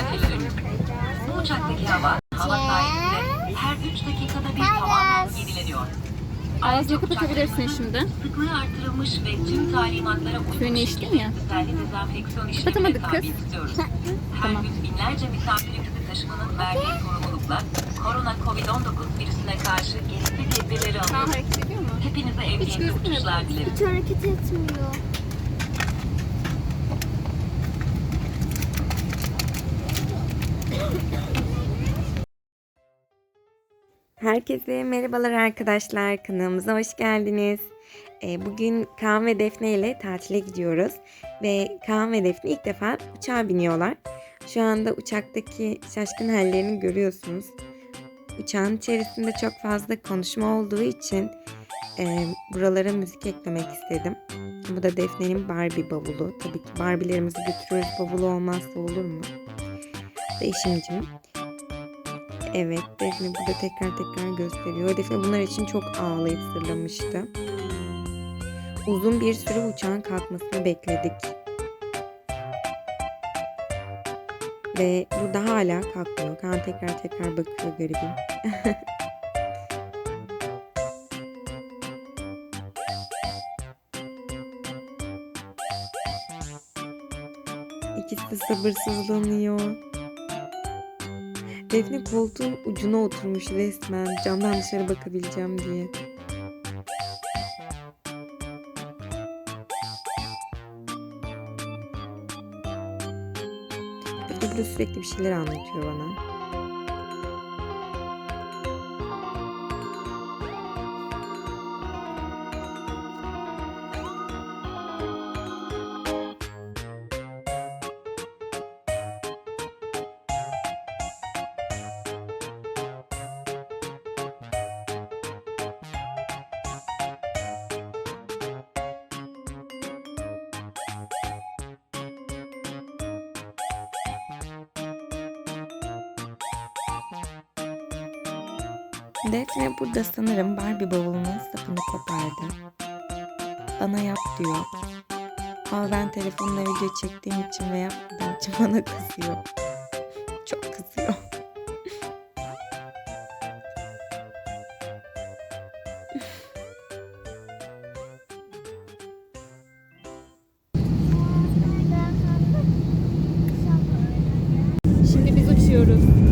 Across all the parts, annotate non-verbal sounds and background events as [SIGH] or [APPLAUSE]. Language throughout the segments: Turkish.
günü. Bu uçaktaki hava, hava sayesinde her 3 dakikada bir tamamen yenileniyor. Ağzını kapatabilirsin şimdi. Sıklığı artırılmış ve tüm talimatlara uygun Suyunu içtin ya. düzenli dezenfeksiyon işlemine Kapatamadık tabi kız. tutuyoruz. [LAUGHS] Her Tamam. gün binlerce misafirimizi taşımanın verdiği sorumlulukla korona COVID-19 virüsüne karşı gerekli tedbirleri alıyoruz. hareket ediyor mu? Hepinize emniyetli uçuşlar dilerim. Hiç hareket etmiyor. Herkese merhabalar arkadaşlar. Kanalımıza hoş geldiniz. Ee, Bugün Kaan ve Defne ile tatile gidiyoruz. Ve Kaan ve Defne ilk defa uçağa biniyorlar. Şu anda uçaktaki şaşkın hallerini görüyorsunuz. Uçağın içerisinde çok fazla konuşma olduğu için e, buralara müzik eklemek istedim. Bu da Defne'nin Barbie bavulu. Tabii ki Barbie'lerimizi götürüyoruz. Bavulu olmazsa olur mu? Değişimcim. Evet Defne burada tekrar tekrar gösteriyor. Defne bunlar için çok ağlayıp sırlamıştı. Uzun bir süre uçağın kalkmasını bekledik. Ve burada hala kalkmıyor. Kaan tekrar tekrar bakıyor garibim. [LAUGHS] İkisi sabırsızlanıyor. Defne koltuğun ucuna oturmuş resmen camdan dışarı bakabileceğim diye. Burada sürekli bir şeyler anlatıyor bana. Defne burada sanırım Barbie bavulunun sapını kopardı. Bana yap diyor. Ama ben telefonla video çektiğim için ve yapmadığım için [LAUGHS] bana kızıyor. Çok kızıyor. Şimdi biz uçuyoruz.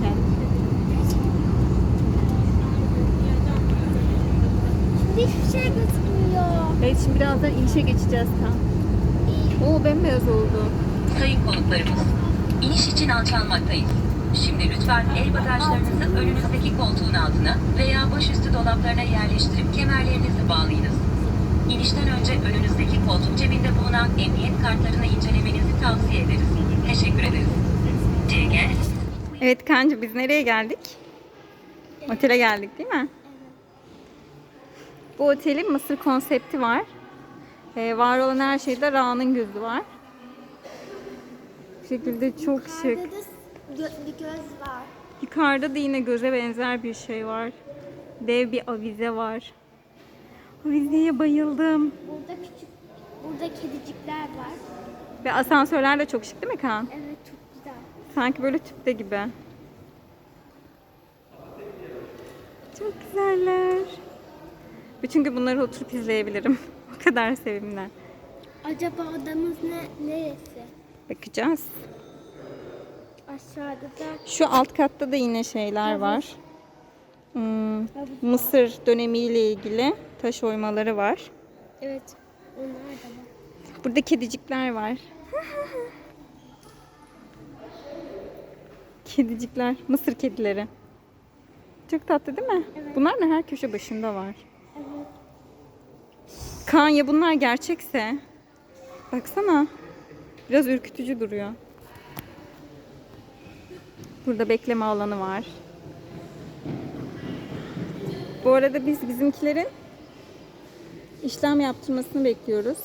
Kendini? Hiçbir şey gözükmüyor. Evet şimdi birazdan inişe geçeceğiz Kaan. Oo bembeyaz oldu. Sayın konuklarımız, iniş için alçalmaktayız. Şimdi lütfen el bagajlarınızı önünüzdeki koltuğun altına veya baş başüstü dolaplarına yerleştirip kemerlerinizi bağlayınız. İnişten önce önünüzdeki koltuk cebinde bulunan emniyet kartlarını incelemenizi tavsiye ederiz. Teşekkür ederiz. Guests, Evet Kancı biz nereye geldik? Otele geldik değil mi? Bu otelin Mısır konsepti var. Ee, var olan her şeyde Ra'nın gözü var. Bu şekilde çok şık. Burada da bir göz var. Yukarıda da yine göze benzer bir şey var. Dev bir avize var. Avizeye bayıldım. Burada küçük, burada kedicikler var. Ve asansörler de çok şık değil mi Kaan? Evet. Sanki böyle tüpte gibi. Çok güzeller. Bütün gün bunları oturup izleyebilirim. [LAUGHS] o kadar sevimli. Acaba odamız ne, neresi? Bakacağız. Aşağıda da Şu alt katta da yine şeyler var. Hmm, Mısır dönemiyle ilgili taş oymaları var. evet onlar da var. Burada kedicikler var. [LAUGHS] kedicikler, Mısır kedileri. Çok tatlı değil mi? Bunlar da her köşe başında var. Evet. Kaan ya bunlar gerçekse. Baksana. Biraz ürkütücü duruyor. Burada bekleme alanı var. Bu arada biz bizimkilerin işlem yaptırmasını bekliyoruz.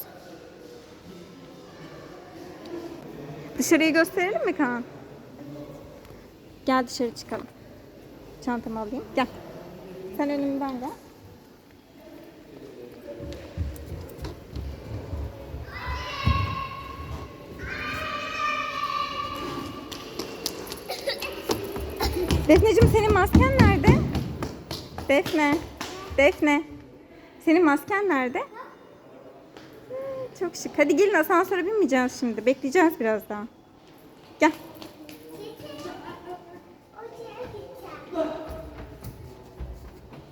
Dışarıyı gösterelim mi Kaan? Gel dışarı çıkalım. Çantamı alayım. Gel. Sen önümden gel. Defneciğim senin masken nerede? Defne. Defne. Senin masken nerede? Çok şık. Hadi gelin asansöre binmeyeceğiz şimdi. Bekleyeceğiz biraz daha. Gel.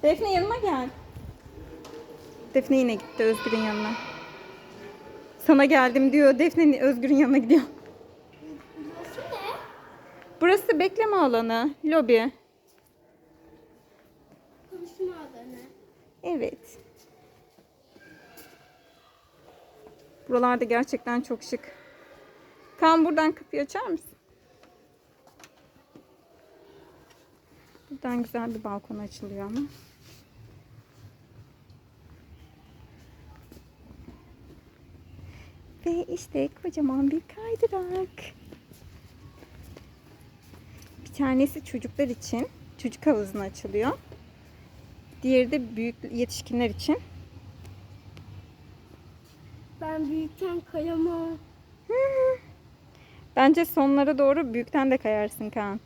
Defne yanıma gel. Defne yine gitti Özgür'ün yanına. Sana geldim diyor. Defne Özgür'ün yanına gidiyor. Burası ne? Burası bekleme alanı, lobi. Konuşma alanı. Evet. Buralarda gerçekten çok şık. Kaan buradan kapıyı açar mısın? Buradan güzel bir balkon açılıyor ama. Ve işte kocaman bir kaydırak. Bir tanesi çocuklar için çocuk havuzuna açılıyor. Diğeri de büyük yetişkinler için. Ben büyükken kayamam. Bence sonlara doğru büyükten de kayarsın Kaan.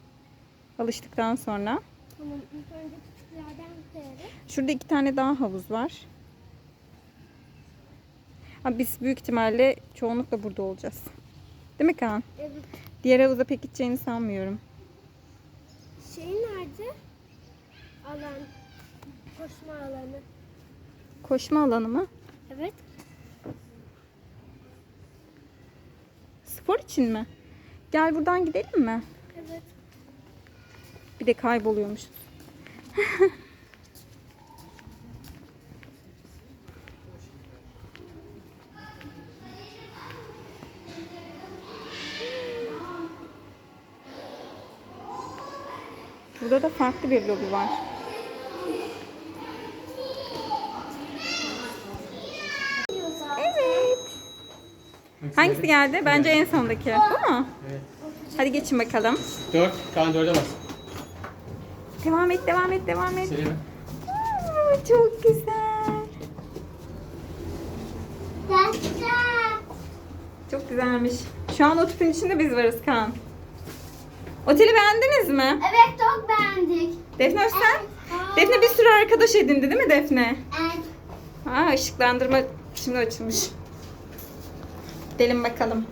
Alıştıktan sonra. Tamam ilk önce küçüklerden kayarım. Şurada iki tane daha havuz var. Ha, biz büyük ihtimalle çoğunlukla burada olacağız. Değil mi Kaan? Evet. Diğer havuza pek gideceğini sanmıyorum. Şey nerede? Alan. Koşma alanı. Koşma alanı mı? Evet. Spor için mi? Gel buradan gidelim mi? Evet. Bir de kayboluyormuşuz. [LAUGHS] farklı bir lobi var. Evet. Hangisi geldi? Bence en sondaki. Bu mu? Evet. Hadi geçin bakalım. 4. Kaan 4'e bas. Devam et, devam et, devam et. Aa, çok güzel. Çok güzelmiş. Şu an o tüpün içinde biz varız Kaan. Oteli beğendiniz mi? Evet çok beğendik. Defne hoş sen? Evet. Defne bir sürü arkadaş edindi değil mi Defne? Evet. Aa ışıklandırma şimdi açılmış. Gidelim bakalım.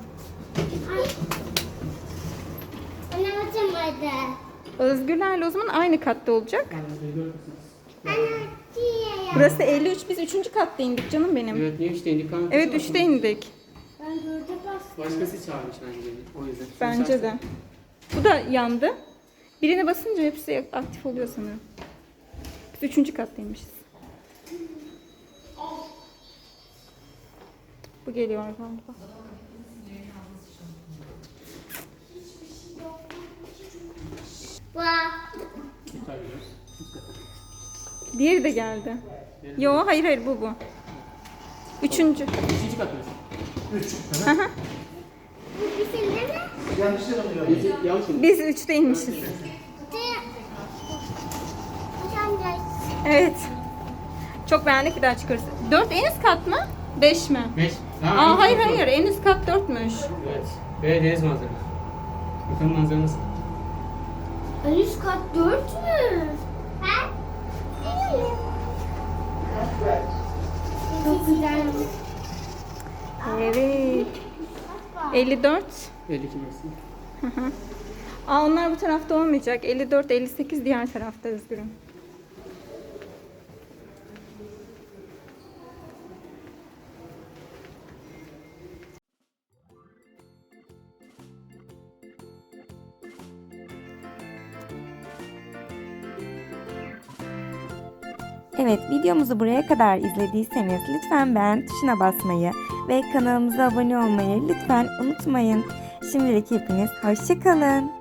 Anlatamadı. Özgürlerle o zaman aynı katta olacak. Burası 53 biz 3. katta indik canım benim. Evet niye 3'te indik? Kaan Evet kaça 3'te bastın? indik. Ben dörde bastım. Başkası çağırmış bence. O yüzden. Bence de. Bu da yandı. Birine basınca hepsi aktif oluyor sanırım. Biz üçüncü kattaymışız. Bu geliyor galiba. Diğeri de geldi. Yo hayır hayır bu bu. Üçüncü. İkinci kat mı? Bu bizim mi? Biz yanlış mı? Biz üçte inmişiz. De- Hocam gel. Evet. Çok beğendik bir daha çıkarız. Dört en üst kat mı? Beş mi? Beş. Aa hayır hayır en üst kat dörtmüş. Evet. Ve deniz manzarası. Bakın manzara nasıl? En üst kat dört mü? Ha? Çok güzel. Evet. 54. 52 burası. Aa onlar bu tarafta olmayacak. 54, 58 diğer tarafta Özgür'üm. Evet videomuzu buraya kadar izlediyseniz lütfen beğen tuşuna basmayı ve kanalımıza abone olmayı lütfen unutmayın. Şimdilik hepiniz hoşçakalın.